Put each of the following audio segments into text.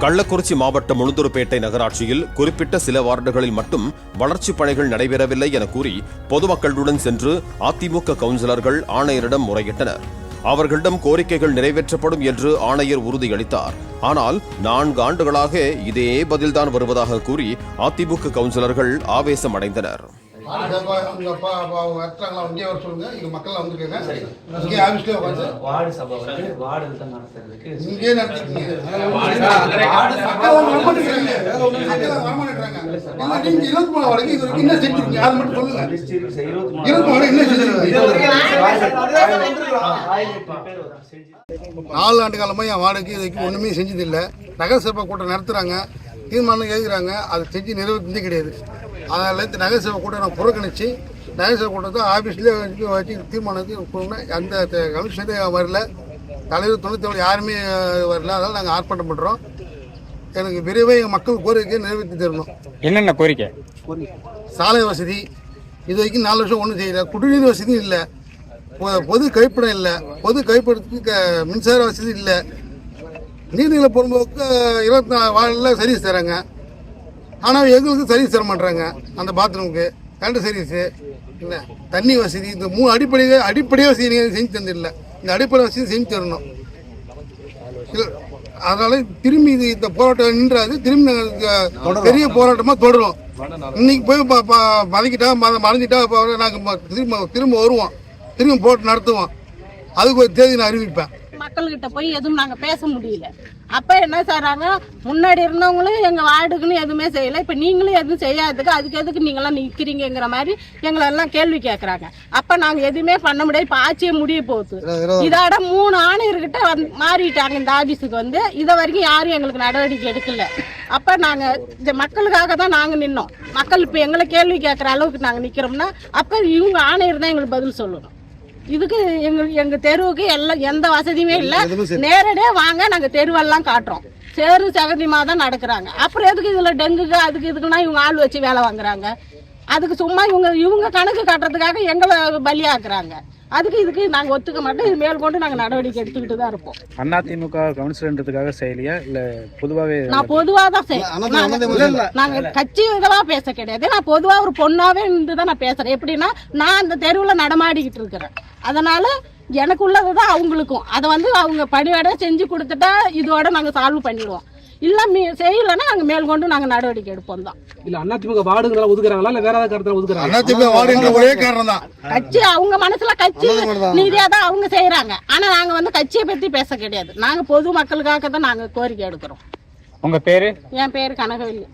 கள்ளக்குறிச்சி மாவட்டம் உளுந்தூர்பேட்டை நகராட்சியில் குறிப்பிட்ட சில வார்டுகளில் மட்டும் வளர்ச்சிப் பணிகள் நடைபெறவில்லை என கூறி பொதுமக்களுடன் சென்று அதிமுக கவுன்சிலர்கள் ஆணையரிடம் முறையிட்டனர். அவர்களிடம் கோரிக்கைகள் நிறைவேற்றப்படும் என்று ஆணையர் உறுதியளித்தார். ஆனால் நான்கு ஆண்டுகளாக இதே பதில்தான் வருவதாக கூறி அதிமுக கவுன்சிலர்கள் ஆவேசம் அடைந்தனர் அப்பா அவங்க வர்றாங்களா இங்கே வர சொல்லுங்க. இங்க மக்கள் வந்துருக்காங்க. இங்கே ஆஃபீஸ்லேயே உட்காந்து. வார்டு சபை வந்து வார்டு தான் நடத்துறதுக்கு இங்கே நடத்திக்கிங்க இருபத்தி மூணு வரைக்கும் இது வரைக்கும் என்ன செஞ்சிருக்கீங்க? அது மட்டும் சொல்லுங்க. இருபத்தி மூணு என்ன செஞ்சிருக்கீங்க? நாலு ஆண்டு காலமாக என் வாடகைக்கு இதுக்கு ஒன்றுமே செஞ்சதில்லை. நகரசபை கூட்டம் நடத்துகிறாங்க தீர்மானம் எழுதுகிறாங்க அதை செஞ்சு நிறைவேற்றதே கிடையாது. இந்த நகரசபை கூட்டம் நான் புறக்கணிச்சு நகரசபை கூட்டத்தை ஆஃபீஸ்லேயே வச்சு தீர்மானத்துக்கு கொடுங்க அந்த கமிஷனரே வரல. தலைவர் தொண்ணூற்றி யாருமே வரல. அதனால் நாங்கள் ஆர்ப்பாட்டம் பண்ணுறோம் எனக்கு விரைவாக எங்கள் மக்கள் கோரிக்கையை நிறைவேற்றி தரணும். என்னென்ன கோரிக்கை? சாலை வசதி. இது வரைக்கும் நாலு வருஷம் ஒன்றும் செய்யல. குடிநீர் வசதி இல்லை. பொது கழிப்பிடம் இல்லை. பொது கழிப்பிடத்துக்கு மின்சார வசதி இல்லை. நீர்நிலை பொறும்போக்கு இருபத்தி நாலு வார்டில் சர்வீஸ் தராங்க ஆனால் எங்களுக்கு சர்வீஸ் தர மாட்டாங்க அந்த பாத்ரூமுக்கு. கரண்ட் சர்வீஸு என்ன தண்ணி வசதி இந்த மூணு அடிப்படையே அடிப்படை வசதி நீங்கள் செஞ்சு தந்தில்லை இந்த அடிப்படை வசதி செஞ்சு தரணும். இல்ல, அதனால திரும்பி இது இந்த போராட்டம் நின்றாது. திரும்பி நாங்கள் பெரிய போராட்டமா தொடரும். இன்னைக்கு போய் ப- ப- பதுக்கிட்டா ம- மறைஞ்சிட்டா நாங்கள் திரும்ப திரும்ப வருவோம். திரும்ப போட்டு நடத்துவோம். அதுக்கு ஒரு தேதி நான் அறிவிப்பேன். மக்கள்கிட்ட போய் எதுவும் நாங்க பேச முடியல. அப்ப என்ன செய்றாங்க? முன்னாடி இருந்தவங்களும் எங்க வார்டுக்குன்னு எதுவுமே செய்யல. இப்ப நீங்களும் எதுவும் செய்யாததுக்கு அதுக்கு எதுக்கு நீங்களாம் நிக்கிறீங்கிற மாதிரி எங்களை எல்லாம் கேள்வி கேக்குறாங்க. அப்ப நாங்க எதுவுமே பண்ண முடியாது. இப்ப ஆட்சியே முடிய போகுது. இதோட மூணு ஆணையர்கிட்ட வந்து மாறிட்டாங்க இந்த ஆபீஸுக்கு வந்து. இத வரைக்கும் யாரும் எங்களுக்கு நடவடிக்கை எடுக்கல. அப்ப நாங்க இந்த மக்களுக்காக தான் நாங்க நின்னோம். மக்கள் இப்ப எங்களை கேள்வி கேட்கற அளவுக்கு நாங்க நிக்கிறோம்னா அப்ப இவங்க ஆணையர் தான் எங்களுக்கு பதில் சொல்லணும். இதுக்கு எங்க எங்க தெருவுக்கு எல்லாம் எந்த வசதியுமே இல்ல. நேரடியா வாங்க நாங்க தெருவெல்லாம் காட்டுறோம். சேரு சகதியமா தான் நடக்கிறாங்க. அப்புறம் எதுக்கு இதுல டெங்குக்கு அதுக்கு இதுக்குன்னா இவங்க ஆள் வச்சு வேலை வாங்குறாங்க. அதுக்கு சும்மா இவங்க இவங்க கணக்கு காட்டுறதுக்காக எங்களை பலியாக்குறாங்க. அதுக்கு இதுக்கு நாங்க ஒத்துக்க மாட்டோம். இது மேல் கொண்டு நாங்க நடவடிக்கை எடுத்துக்கிட்டு தான் இருப்போம். அதிமுக கவுன்சிலர்ன்றதுக்காக செய்யலையா? இல்ல பொதுவாகவே நான் பொதுவா தான் செய்யறேன் நாங்க- நாங்க கட்சி இதவா பேச கிடையாது. நான் பொதுவா ஒரு பொண்ணாவே இருந்து தான் நான் பேசுறேன். எப்படின்னா நான் அந்த தெருவுல நடமாடிக்கிட்டு இருக்கிறேன். அதனால எனக்கு உள்ளதுதான் அவங்களுக்கும். அதை வந்து அவங்க படியோட செஞ்சு கொடுத்துட்டா இதோட நாங்க சால்வ் பண்ணிடுவோம். இல்ல மீ- செய்யலைன்னா நாங்க மேல் கொண்டு நாங்க நடவடிக்கை எடுப்போம் தான். இல்ல அதிமுக வார்டுங்களா ஒதுக்குறாங்களா? இல்ல வேற ஏதாவது கருத்துல ஒதுக்குறாங்க அதிமுக ஒரே காரணம் தான் கட்சி அவங்க மனசுல கட்சி நீதியா தான். அவங்க செய்யறாங்க ஆனா நாங்க வந்து கட்சியை பத்தி பேச கிடையாது. நாங்க பொது மக்களுக்காக தான் நாங்க கோரிக்கை எடுக்கிறோம். உங்க பேரு? என் பேரு கனகவல்லி.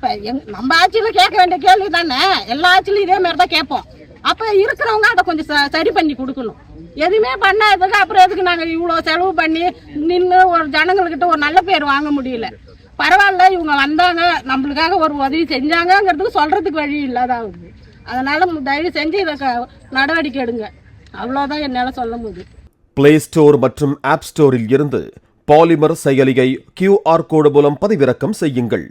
இப்போ எங் நம்ம ஆட்சியில கேட்க வேண்டிய கேள்வி தானே? எல்லா ஆட்சியிலும் இதே மாதிரி தான் கேட்போம். அப்போ இருக்கிறவங்க அதை கொஞ்சம் ச- சரி பண்ணி கொடுக்கணும். எதுவுமே பண்ணாததுக்கு அப்புறம் எதுக்கு நாங்கள் இவ்வளோ செலவு பண்ணி நின்று ஒரு ஜனங்கள்கிட்ட ஒரு நல்ல பேர் வாங்க முடியல? பரவாயில்ல இவங்க வந்தாங்க நம்மளுக்காக ஒரு உதவி செஞ்சாங்கங்கிறதுக்கு சொல்கிறதுக்கு வழி இல்லாதாகுது அதனால அதனால் தயவு செஞ்சு இதை நடவடிக்கை எடுங்க. அவ்வளோதான் என்னால் சொல்ல முடியும். பிளே ஸ்டோர் மற்றும் ஆப் ஸ்டோரில் இருந்து பாலிமர் செயலியை கியூஆர் கோடு மூலம் பதிவிறக்கம் செய்யுங்கள்.